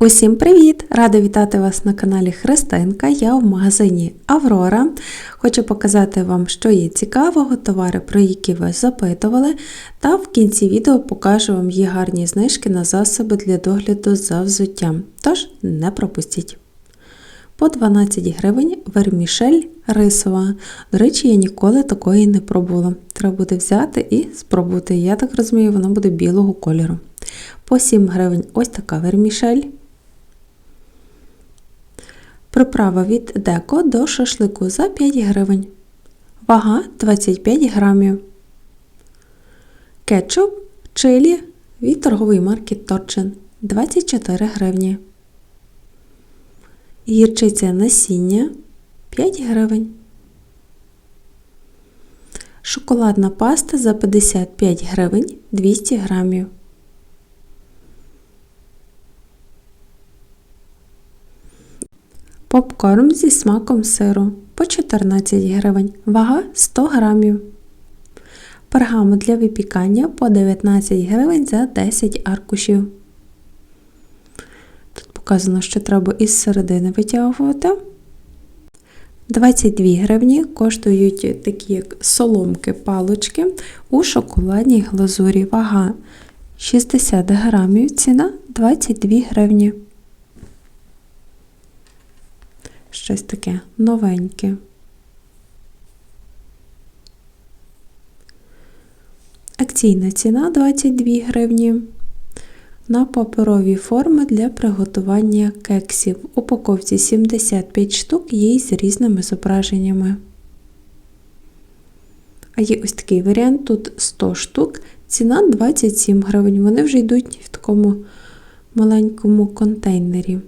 Усім привіт! Рада вітати вас на каналі Христинка. Я в магазині Аврора. Хочу показати вам, що є цікавого, товари, про які ви запитували, та в кінці відео покажу вам її гарні знижки на засоби для догляду за взуттям. Тож не пропустіть. По 12 гривень вермішель рисова. До речі, я ніколи такої не пробувала. Треба буде взяти і спробувати. Я так розумію, вона буде білого кольору. По 7 гривень ось така вермішель. Приправа від деко до шашлику за 5 гривень. Вага 25 грамів. Кетчуп чилі від торгової марки Торчин 24 гривні. Гірчиця насіння 5 гривень. Шоколадна паста за 55 гривень 200 грамів. Попкорн зі смаком сиру по 14 гривень, вага 100 грамів. Пергамент для випікання по 19 гривень за 10 аркушів. Тут показано, що треба із середини витягувати. 22 гривні коштують такі як соломки палочки у шоколадній глазурі. Вага 60 грамів, ціна 22 гривні. Щось таке новеньке. Акційна ціна 22 гривні. На паперові форми для приготування кексів. В упаковці 75 штук є з різними зображеннями. А є ось такий варіант: тут 100 штук, ціна 27 гривень. Вони вже йдуть в такому маленькому контейнері.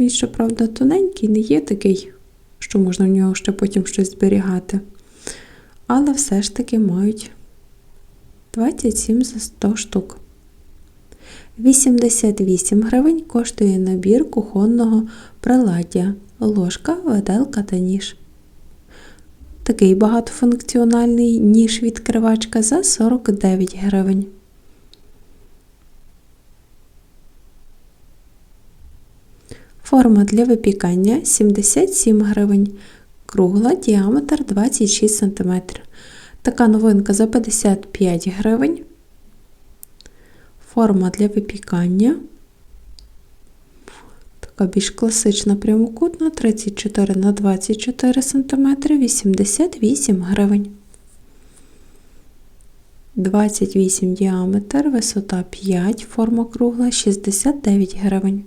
Він, щоправда, тоненький, не є такий, що можна в нього ще потім щось зберігати. Але все ж таки мають 27 за 100 штук. 88 гривень коштує набір кухонного приладдя, ложка, виделка та ніж. Такий багатофункціональний ніж-відкривачка за 49 гривень. Форма для випікання 77 гривень. Кругла діаметр 26 см. Така новинка за 55 гривень. Форма для випікання. Така більш класична прямокутна 34 на 24 см 88 гривень. 28 діаметр, висота 5, форма кругла 69 гривень.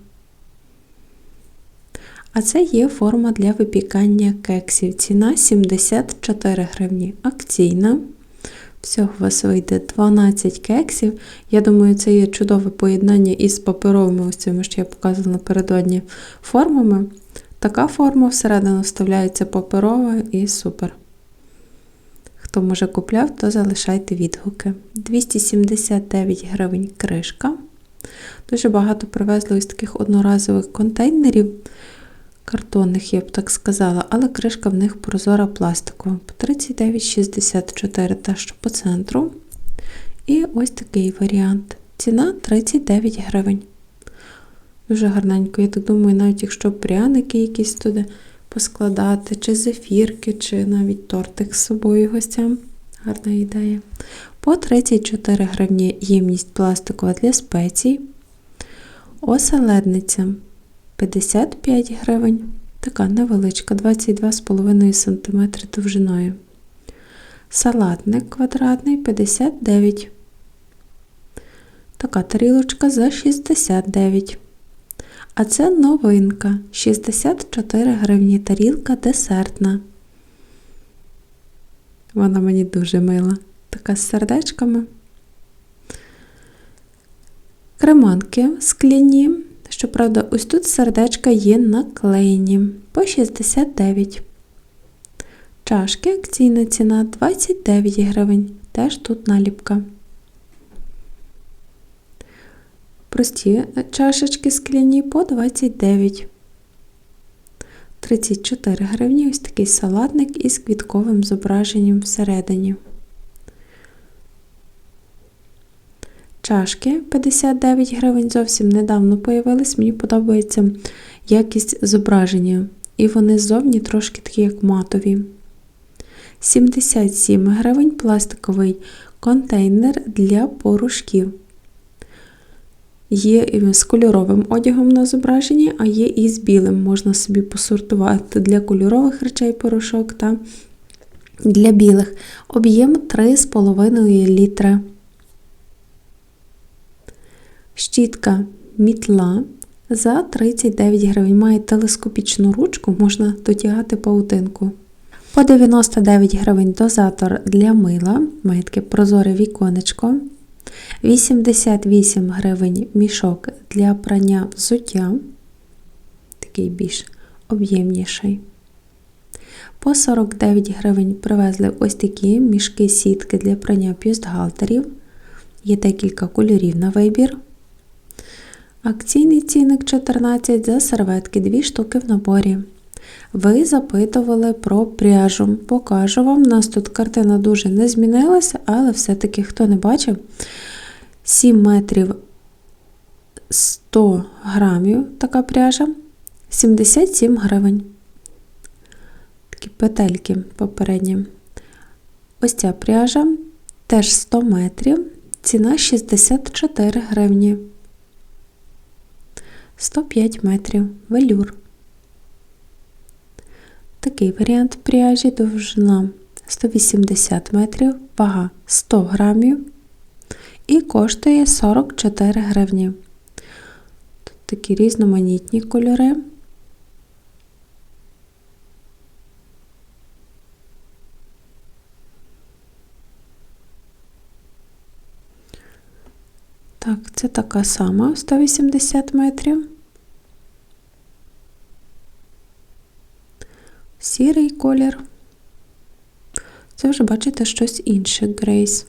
А це є форма для випікання кексів. Ціна 74 гривні. Акційна. Всього у вас вийде 12 кексів. Я думаю, це є чудове поєднання із паперовими ось цими, що я показувала напередодні формами. Така форма всередину вставляється паперова і супер. Хто може купляв, то залишайте відгуки. 279 гривень кришка. Дуже багато привезли ось таких одноразових контейнерів картонних, я б так сказала, але кришка в них прозора пластикова по 39,64 та що по центру. І ось такий варіант. Ціна 39 гривень. Дуже гарненько, я так думаю, навіть якщо пряники якісь туди поскладати, чи зефірки, чи навіть тортик з собою гостям. Гарна ідея. По 34 гривні ємність пластикова для спецій. Оселедниця 55 гривень. Така невеличка, 22,5 см довжиною. Салатник квадратний 59. Така тарілочка за 69. А це новинка 64 гривні тарілка десертна. Вона мені дуже мила. Така з сердечками. Креманки скляні Щоправда, ось тут сердечка є наклеєні по 69. Чашки акційна ціна 29 гривень. Теж тут наліпка. Прості чашечки скляні по 29. 34 гривні ось такий салатник із квітковим зображенням всередині. Чашки 59 гривень зовсім недавно появились. Мені подобається якість зображення. І вони ззовні трошки такі, як матові. 77 гривень пластиковий контейнер для порошків. Є з кольоровим одягом на зображенні, а є і з білим. Можна собі посортувати для кольорових речей порошок та для білих. Об'єм 3,5 літра. Щітка мітла за 39 гривень. Має телескопічну ручку, можна дотягати паутинку. По 99 гривень дозатор для мила, має таке прозоре віконечко. 88 гривень мішок для прання взуття, такий більш об'ємніший. По 49 гривень привезли ось такі мішки сітки для прання бюстгальтерів. Є декілька кольорів на вибір. Акційний цінник 14 за серветки, 2 штуки в наборі. Ви запитували про пряжу. Покажу вам. У нас тут картина дуже не змінилася, але все-таки, хто не бачив, 7 метрів 100 грамів така пряжа, 77 гривень. Такі петельки попередні. Ось ця пряжа теж 100 метрів, ціна 64 гривні. 105 метрів велюр. Такий варіант пряжі довжина 180 метрів, вага 100 грамів і коштує 44 гривні. Тут такі різноманітні кольори. Так, це така сама 180 метрів. Сірий колір. Це вже бачите щось інше Грейс.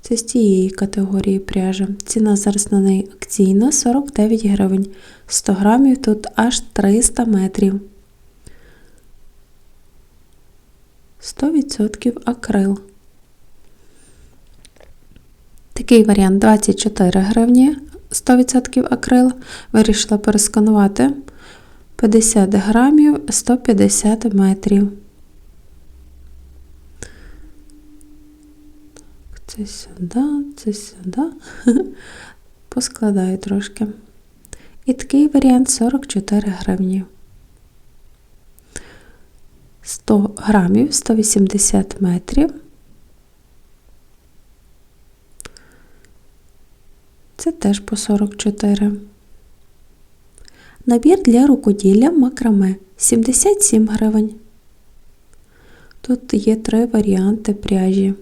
Це з тієї категорії пряжа. Ціна зараз на неї акційна 49 гривень. 100 грамів тут аж 300 метрів. 100% акрил. Такий варіант 24 гривні 100% акрил. Вирішила пересканувати 50 грамів 150 метрів. Це сюди, це сюди. Поскладаю трошки. І такий варіант 44 гривні. 100 грамів 180 метрів. Це теж по 44. Набір для рукоділля макраме 77 гривень. Тут є три варіанти пряжі.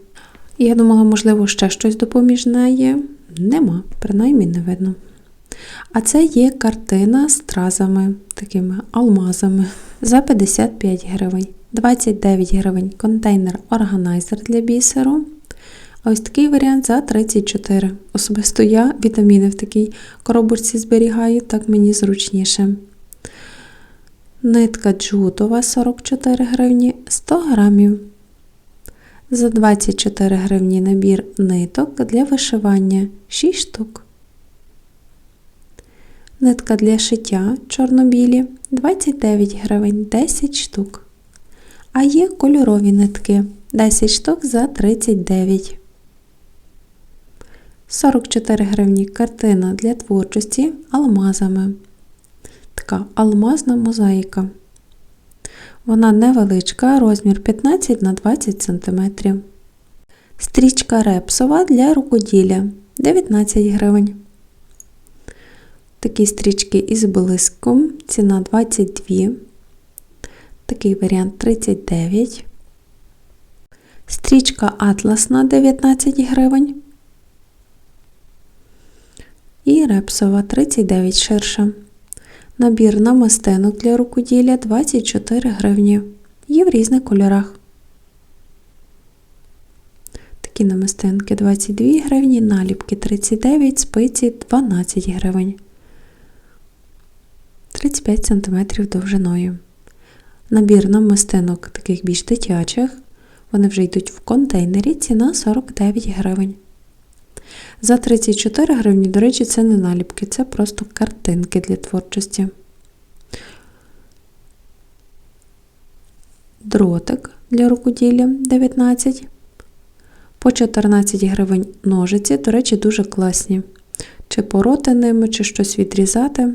Я думала, можливо, ще щось допоміжне є. Нема, принаймні не видно. А це є картина з стразами, такими алмазами за 55 гривень. 29 гривень контейнер органайзер для бісеру. Ось такий варіант за 34. Особисто я вітаміни в такій коробочці зберігаю, так мені зручніше. Нитка джутова 44 гривні 100 грамів. За 24 гривні набір ниток для вишивання 6 штук. Нитка для шиття чорно-білі 29 гривень 10 штук. А є кольорові нитки 10 штук за 39. 44 гривні картина для творчості алмазами. Така алмазна мозаїка. Вона невеличка, розмір 15 на 20 см. Стрічка репсова для рукоділля 19 гривень. Такі стрічки із блиском, ціна 22. Такий варіант 39. Стрічка атласна 19 гривень. І репсова 39 ширша. Набір намистинок для рукоділля 24 гривні. Є в різних кольорах. Такі намистинки 22 гривні, наліпки 39, спиці 12 гривень. 35 см довжиною. Набір намистинок таких більш дитячих. Вони вже йдуть в контейнері, ціна 49 гривень. За 34 гривні, до речі, це не наліпки, це просто картинки для творчості. Дротик для рукоділля 19. По 14 гривень ножиці, до речі, дуже класні. Чи пороти ними, чи щось відрізати.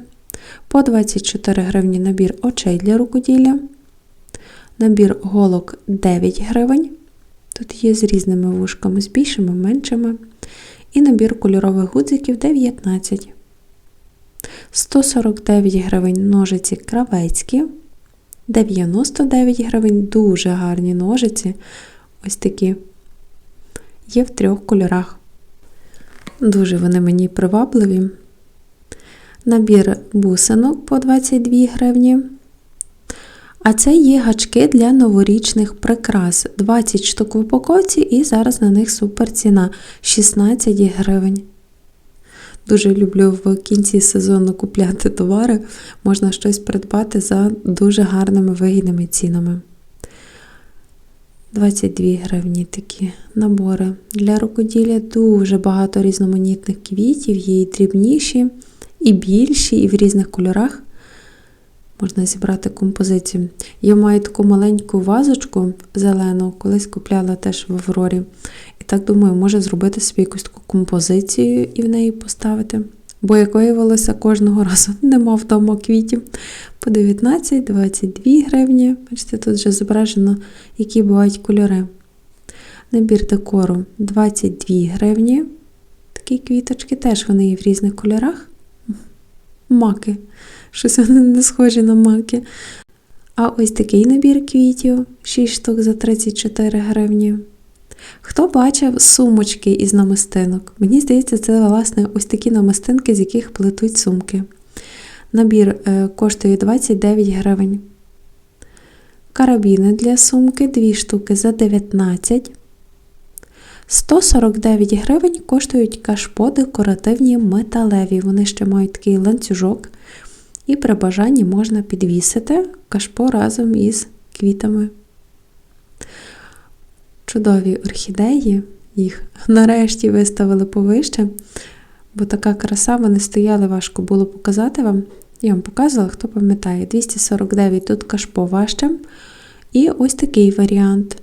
По 24 гривні набір очей для рукоділля. Набір голок 9 гривень. Тут є з різними вушками, з більшими, меншими. І набір кольорових гудзиків 19. 149 гривень ножиці кравецькі. 99 гривень дуже гарні ножиці. Ось такі. Є в трьох кольорах. Дуже вони мені привабливі. Набір бусинок по 22 гривні. А це є гачки для новорічних прикрас. 20 штук в упаковці і зараз на них супер ціна 16 гривень. Дуже люблю в кінці сезону купляти товари, можна щось придбати за дуже гарними вигідними цінами. 22 гривні такі набори. Для рукоділля дуже багато різноманітних квітів, є і дрібніші, і більші, і в різних кольорах. Можна зібрати композицію. Я маю таку маленьку вазочку зелену, колись купляла теж в Аврорі. І так думаю, може зробити собі якусь таку композицію і в неї поставити. Бо, як виявилося, кожного разу нема вдома квітів. По 19-22 гривні. Бачите, тут вже зображено, які бувають кольори. Набір декору 22 гривні. Такі квіточки теж вони є в різних кольорах. Маки. Щось вони не схожі на маки. А ось такий набір квітів 6 штук за 34 гривні. Хто бачив сумочки із намистинок? Мені здається, це, власне, ось такі намистинки, з яких плетуть сумки. Набір е, коштує 29 гривень. Карабіни для сумки 2 штуки за 19. 149 гривень коштують кашпо декоративні металеві. Вони ще мають такий ланцюжок. І при бажанні можна підвісити кашпо разом із квітами. Чудові орхідеї, їх нарешті виставили повище, бо така краса, вони стояли, важко було показати вам. Я вам показувала, хто пам'ятає, 249 тут кашпо важче. І ось такий варіант.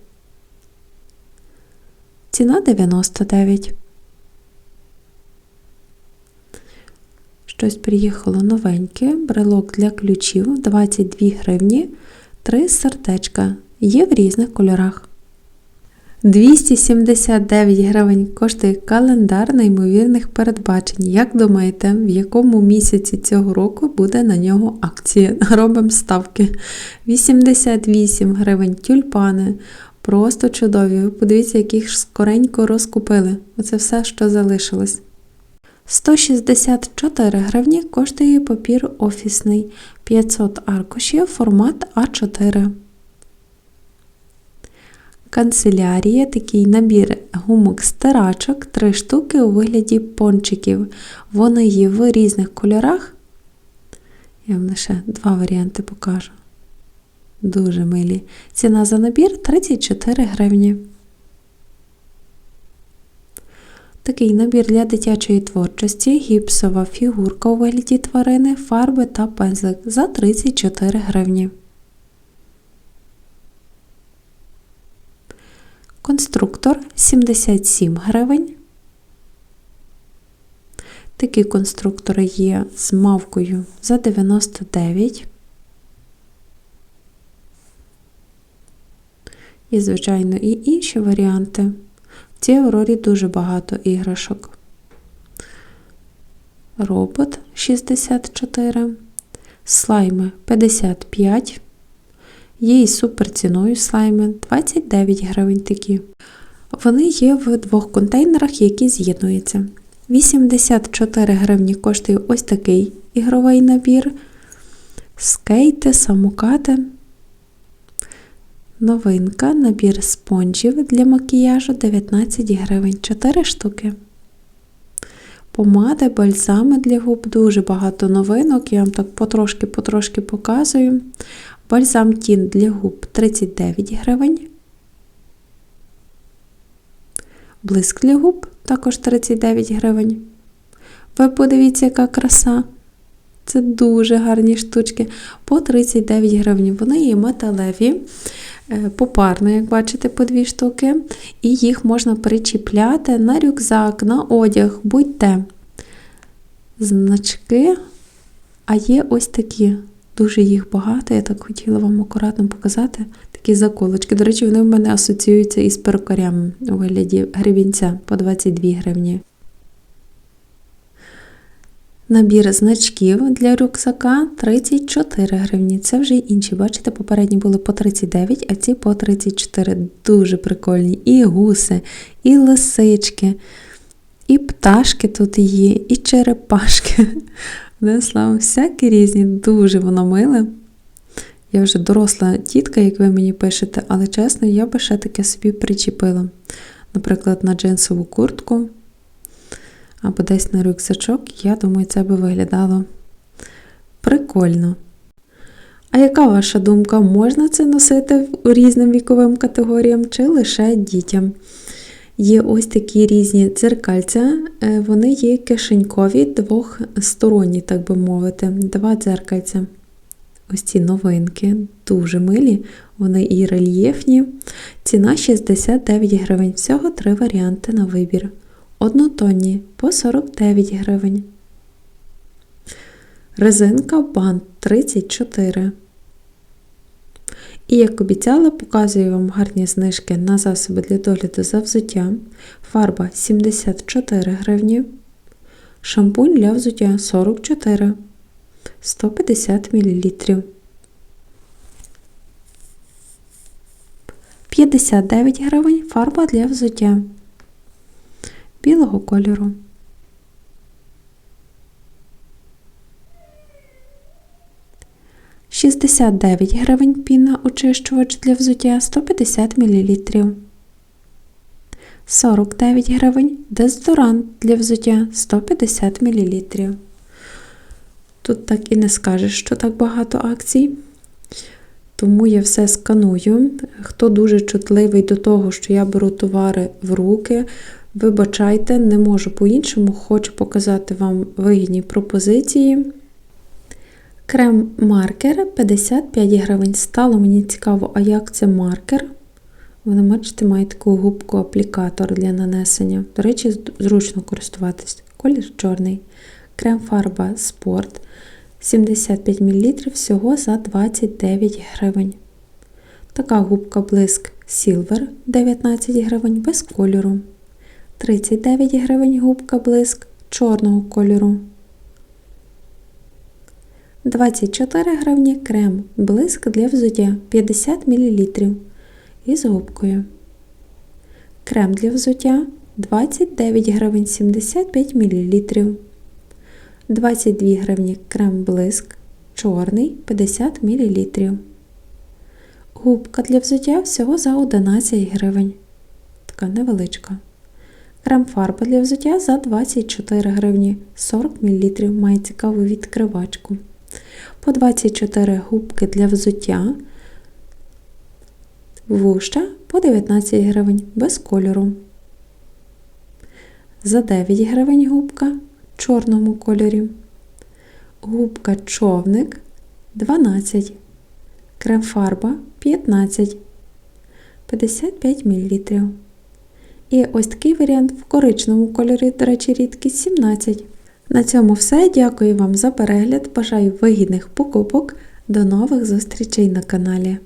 Ціна 99. Щось приїхало новеньке, брелок для ключів 22 гривні, 3 сердечка. Є в різних кольорах. 279 гривень коштує календар неймовірних передбачень. Як думаєте, в якому місяці цього року буде на нього акція? Робимо ставки. 88 гривень тюльпани. Просто чудові. Ви подивіться, яких ж скоренько розкупили. Оце все, що залишилось. 164 гривні коштує папір офісний 500 аркушів, формат А4. Канцелярія, такий набір гумок стирачок, 3 штуки у вигляді пончиків. Вони є в різних кольорах. Я вам лише два варіанти покажу. Дуже милі. Ціна за набір 34 гривні. Такий набір для дитячої творчості, гіпсова фігурка у вигляді тварини, фарби та пензлик за 34 гривні. Конструктор 77 гривень. Такі конструктори є з мавкою за 99. Є, звичайно, і інші варіанти. В цій Аврорі дуже багато іграшок. Робот 64, слайми 55. Є і суперціною слайми 29 гривень такі. Вони є в двох контейнерах, які з'єднуються. 84 гривні коштує ось такий ігровий набір. Скейти, самокати. Новинка, набір спонжів для макіяжу 19 гривень 4 штуки. Помади, бальзами для губ, дуже багато новинок. Я вам так потрошки-потрошки показую. Бальзам тін для губ 39 гривень. Блиск для губ також 39 гривень. Ви подивіться, яка краса. Це дуже гарні штучки. По 39 гривень. Вони є металеві, е, попарно, як бачите, по дві штуки. І їх можна причіпляти на рюкзак, на одяг, будь-де. Значки. А є ось такі. Дуже їх багато. Я так хотіла вам акуратно показати. Такі заколочки. До речі, вони в мене асоціюються із перукарями у вигляді гривінця по 22 гривні. Набір значків для рюкзака 34 гривні. Це вже інші. Бачите, попередні були по 39, а ці по 34. Дуже прикольні. І гуси, і лисички, і пташки тут є, і черепашки. Одним словом, всякі різні, дуже воно миле. Я вже доросла тітка, як ви мені пишете, але чесно, я би ще таке собі причепила. Наприклад, на джинсову куртку або десь на рюкзачок, я думаю, це би виглядало прикольно. А яка ваша думка? Можна це носити різним віковим категоріям чи лише дітям? Є ось такі різні дзеркальця, е, вони є кишенькові, двохсторонні, так би мовити, два дзеркальця. Ось ці новинки, дуже милі, вони і рельєфні. Ціна 69 гривень. Всього три варіанти на вибір. Однотонні по 49 гривень. Резинка бант 34. І як обіцяла, показую вам гарні знижки на засоби для догляду за взуттям. Фарба 74 гривні. Шампунь для взуття 44 150 мл. 59 гривень фарба для взуття білого кольору. Шістдесят дев'ять гривень піна очищувач для взуття 150 мл. 49 гривень дезодорант для взуття 150 мл. Тут так і не скажеш, що так багато акцій. Тому я все сканую. Хто дуже чутливий до того, що я беру товари в руки, вибачайте, не можу по-іншому, хочу показати вам вигідні пропозиції. Крем маркер 55 гривень. Стало мені цікаво, а як це маркер? Вони, бачите, мають таку губку аплікатор для нанесення. До речі, зручно користуватись. Колір чорний. Крем фарба спорт 75 мл всього за 29 гривень. Така губка блиск Silver 19 гривень без кольору. 39 гривень губка блиск чорного кольору. 24 гривні крем блиск для взуття 50 мл із губкою. Крем для взуття 29 гривень 75 мл. 22 гривні крем блиск чорний 50 мл. Губка для взуття всього за 11 гривень. Така невеличка. Крем-фарба для взуття за 24 гривні 40 мл. Має цікаву відкривачку. По 24 губки для взуття. Вуща по 19 гривень без кольору. За 9 гривень губка в чорному кольорі. Губка човник 12. Крем-фарба 15. 55 мл. І ось такий варіант в коричному кольорі, до речі, рідкість 17. На цьому все. Дякую вам за перегляд. Бажаю вигідних покупок. До нових зустрічей на каналі.